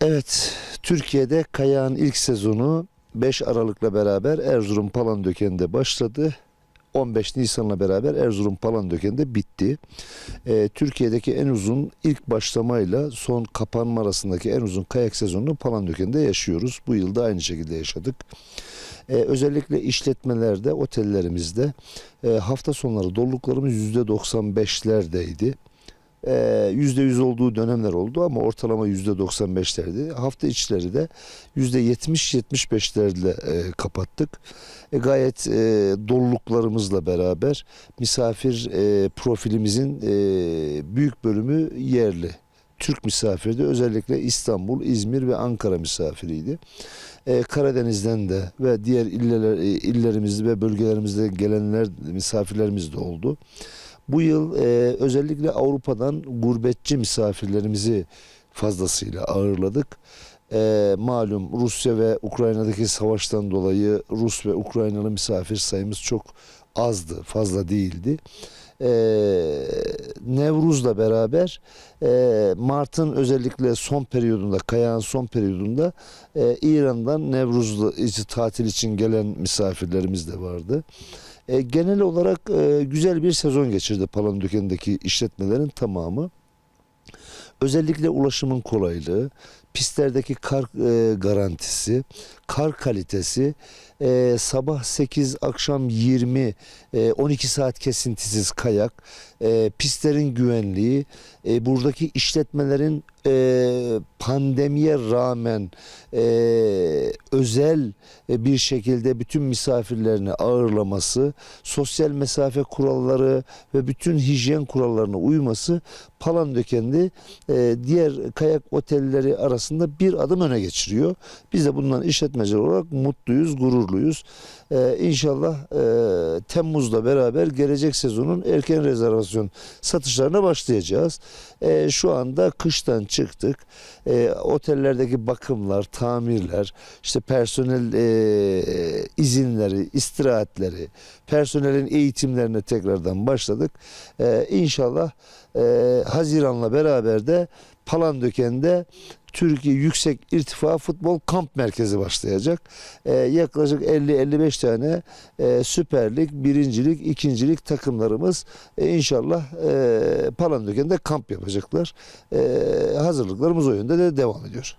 Evet, Türkiye'de kayağın ilk sezonu 5 Aralık'la beraber Erzurum Palandöken'de başladı. 15 Nisan'la beraber Erzurum Palandöken'de bitti. Ee, Türkiye'deki en uzun ilk başlamayla son kapanma arasındaki en uzun kayak sezonunu Palandöken'de yaşıyoruz. Bu yıl da aynı şekilde yaşadık. Ee, özellikle işletmelerde, otellerimizde e, hafta sonları doluluklarımız %95'lerdeydi. Ee, %100 olduğu dönemler oldu ama ortalama %95'lerdi. Hafta içleri de %70-75'lerle e, kapattık. E, gayet e, doluluklarımızla beraber misafir e, profilimizin e, büyük bölümü yerli. Türk misafirdi. Özellikle İstanbul, İzmir ve Ankara misafiriydi. E, Karadeniz'den de ve diğer iller, e, illerimizde ve bölgelerimizde gelenler misafirlerimiz de oldu. Bu yıl e, özellikle Avrupa'dan gurbetçi misafirlerimizi fazlasıyla ağırladık. E, malum Rusya ve Ukrayna'daki savaştan dolayı Rus ve Ukraynalı misafir sayımız çok azdı, fazla değildi. E, Nevruz'la beraber e, Mart'ın özellikle son periyodunda, kayağın son periyodunda e, İran'dan Nevruz'la için- tatil için gelen misafirlerimiz de vardı. E, genel olarak e, güzel bir sezon geçirdi Palandöken'deki işletmelerin tamamı. Özellikle ulaşımın kolaylığı, pistlerdeki kar e, garantisi, kar kalitesi, e, sabah 8, akşam 20, e, 12 saat kesintisiz kayak, e, pistlerin güvenliği, e, buradaki işletmelerin e, pandemiye rağmen e, özel e, bir şekilde bütün misafirlerini ağırlaması, sosyal mesafe kuralları ve bütün hijyen kurallarına uyması Palandöken'de e, diğer kayak otelleri arasında bir adım öne geçiriyor. Biz de bundan işletmeciler olarak mutluyuz, gururluyuz. E, inşallah e, Temmuz'la beraber gelecek sezonun erken rezervasyon satışlarına başlayacağız. E, şu anda kıştan çıktık. E, otellerdeki bakımlar, tamirler, işte personel e, izinleri, istirahatleri, personelin eğitimlerine tekrardan başladık. E, inşallah e, Haziran'la beraber de Palandöken'de Türkiye Yüksek İrtifa Futbol Kamp Merkezi başlayacak. E, yaklaşık 50-55 tane e, Süper Lig, Birincilik, İkincilik takımlarımız e, inşallah e, Palandöken'de kamp yapacaklar. E, hazırlıklarımız o yönde de devam ediyor.